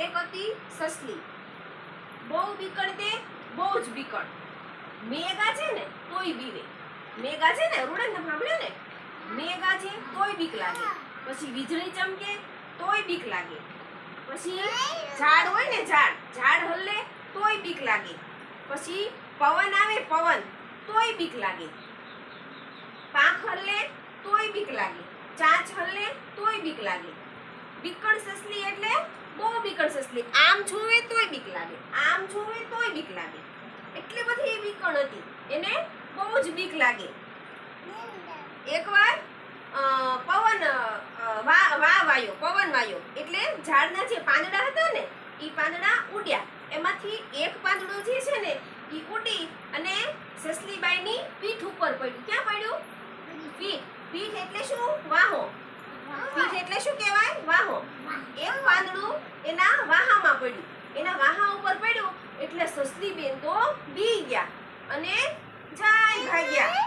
એક હતી સસલી. બહુ બીકણ તે, બહુ જ બીકણ. મેઘા છે ને, તોય બીવે. મેઘા છે ને રૂડન તમે સાંભળ્યું ને? મેઘા છે, તોય બીક લાગે. પછી વીજળી ચમકે, તોય બીક લાગે. પછી ઝાડ હોય ને, ઝાડ ઝાડ હલ્લે તોય બીક લાગે. પછી પવન આવે, પવન, તોય બીક લાગે. પાંખ હલ્લે તોય બીક લાગે. ચાંચ હલ્લે તોય બીક લાગે. બીકણ સસલી એટલે બહુ બીકણ સસલી આમ જોવે તોય બીક લાગે. આમ જોવે તોય બીક લાગે. એટલી બધી એ બીકણ હતી. એને બહુ જ બીક લાગે. એકવાર પવન વા વા વાયો, પવન વાયો. એટલે ઝાડના જે પાંદડા હતા ને એ પાંદડા ઉડ્યા. એમાંથી એક પાંદડું જે છે ને એ ઉડી અને સસલીબાઈની પીઠ ઉપર પડ્યું ક્યાં પડ્યું પીઠ પીઠ એટલે શું વાહો પીઠ એટલે શું કહેવાય વાહો એક પાંદડું એના વાહામાં પડ્યું. એના વાહા ઉપર પડ્યું એટલે સસલી બેન તો બી ગયા અને જાય ભાગ્યા.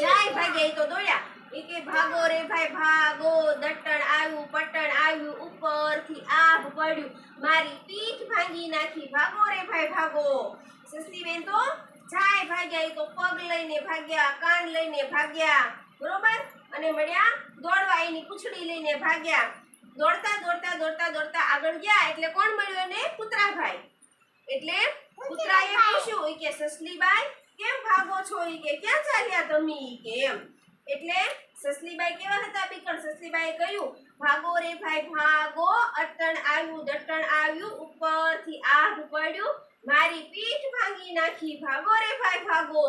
જાય ભાગ્યા એ તો દોડ્યા. એ કે, ભાગો રે ભાઈ, ભાગો. દટણ આવ્યું પટણ આવ્યું, ઉપરથી આભ પડ્યું. મારી પીઠ ભાંગી નાખી. ભાગો રે ભાઈ, ભાગો. સસલી બેન તો જાય ભાગ્યા. એ તો પગ લઈને ભાગ્યા, કાન લઈને ભાગ્યા. બરોબર? અને મળ્યા દોડવા. એની પૂછડી લઈને ભાગ્યા. દોડતા દોડતા દોડતા દોડતા આગળ ગયા એટલે કોણ મળ્યો એને? પુત્રાભાઈ. એટલે પુત્રાએ પૂછ્યું કે સસલીબાઈ કેમ ભાગો છો? ઈ કે ક્યાં ચાલ્યા તમે? ઈ કે એમ. એટલે સસલીબાઈ કેવા હતા બીકણ? સસલીબાઈએ કહ્યું ભાગો રે ભાઈ ભાગો. અટણ આવ્યું દટણ આવ્યું ઉપરથી આગ પડ્યું મારી પીઠ ભાંગી નાખી ભાગો રે ભાઈ ભાગો.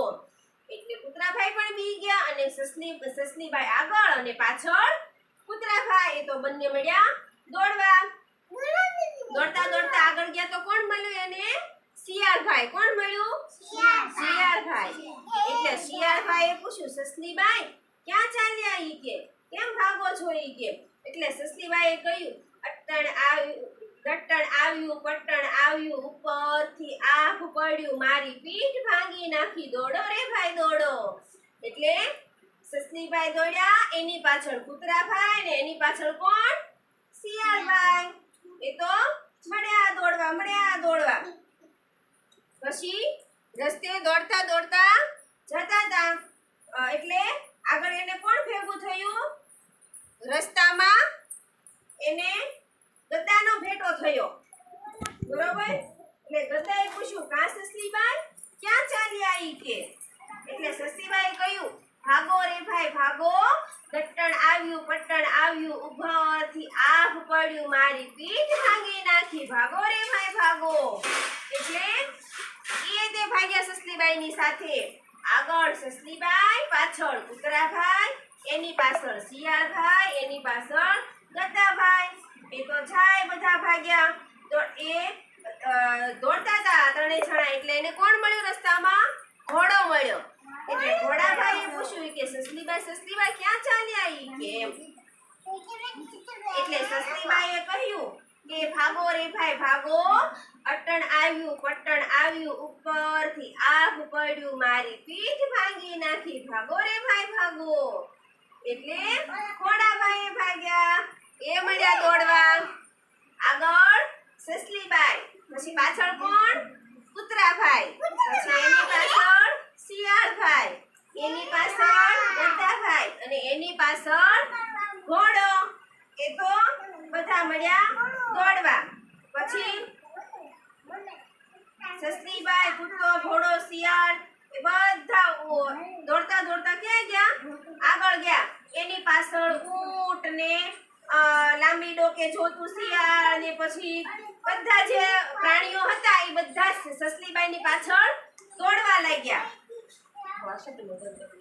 એટલે કૂતરાભાઈ પણ બી ગયા અને સસલી સસલીબાઈ આગળ અને પાછળ કૂતરાભાઈ એ તો બંને મળ્યા. દોડવા. દોડતા દોડતા આગળ ગયા તો કોણ મળ્યું એને? શિયાળભાઈ. કોણ મળ્યું? શિયાળભાઈ. એટલે શિયાળભાઈએ પૂછ્યું, સસલીબાઈ, ક્યાં ચાલ્યા ઈ કે? કેમ ભાગો છો ઈ કે? એટલે સસલીબાઈએ કહ્યું, અટણ આવ્યું દટ્ટણ આવ્યું પટ્ટણ આવ્યું, ઉપરથી આભ પડ્યું, મારી પીઠ ભાંગી નાખી. દોડો રે ભાઈ, દોડો. એટલે સસલીભાઈ દોડ્યા એની પાછળ કૂતરાભાઈ ને એની પાછળ કોણ? શિયાળભાઈ. એ તો મળ્યા દોડવા મળ્યા દોડવા. પછી રસ્તે દોડતા દોડતા જતા હતા એટલે આગળ એને કોણ ભેગું થયું? રસ્તામાં એને ગદાનો ભેટો થયો. બરોબર? એટલે ગદાએ પૂછ્યું, કા સસલીબાઈ ક્યાં ચાલ્યા આવી કે? એટલે સસલીબાઈ કહ્યું ભાગો રે ભાઈ ભાગો દટ્ટણ આવ્યું પટ્ટણ આવ્યું ઉભરથી આભ પડ્યું મારી પીઠ ભાંગી નાખી ભાગો રે ભાઈ ભાગો? એટલે એ તે ભાગ્યા સસલીબાઈની સાથે. આગળ સસલીબાઈ, પાછળ કુતરાભાઈ એની પાછળ શિયાળભાઈ, એની પાછળ ગદ્દાભાઈ એ તો જાય બધા ભાગ્યા. તો એ દોડતા હતા ત્રણેય જણા. એટલે એને કોણ મળ્યું રસ્તામાં? ઘોડો મળ્યો. એટલે ઘોડાભાઈએ પૂછ્યું કે, સસલીબાઈ સસલીબાઈ ક્યાં ચાલ્યા આવી કે એમ. એટલે સસલીબાઈએ કહ્યું કે ભાગો રે ભાઈ, ભાગો. અટણ આવ્યું પટ્ટણ આવ્યું, ઉપરથી આગ પડ્યું, મારી પીઠ ભાંગી નાખી. ભાગો રે ભાઈ, ભાગો. એટલે ઘોડાભાઈએ ભાગ્યા. એ મળ્યા દોડવા. આગળ સસલીબાઈ. પછી પાછળ કોણ? કૂતરાભાઈ. પછી એની પાછળ શિયાળ ભાઈ એની પાછળ ગધાભાઈ અને એની પાછળ ઘોડો. બધા મળ્યા? દોડવા પછી સસલીબાઈ કૂતરો ઘોડો શિયાળ એ બધા દોડતા દોડતા ક્યાં ગયા? આગળ ગયા. એની પાછળ ઊંટ ને લાંબી ડોકે જોતું શિયાળ ને પછી બધા જે પ્રાણીઓ હતા એ બધા સસલીબાઈની પાછળ દોડવા લાગ્યા.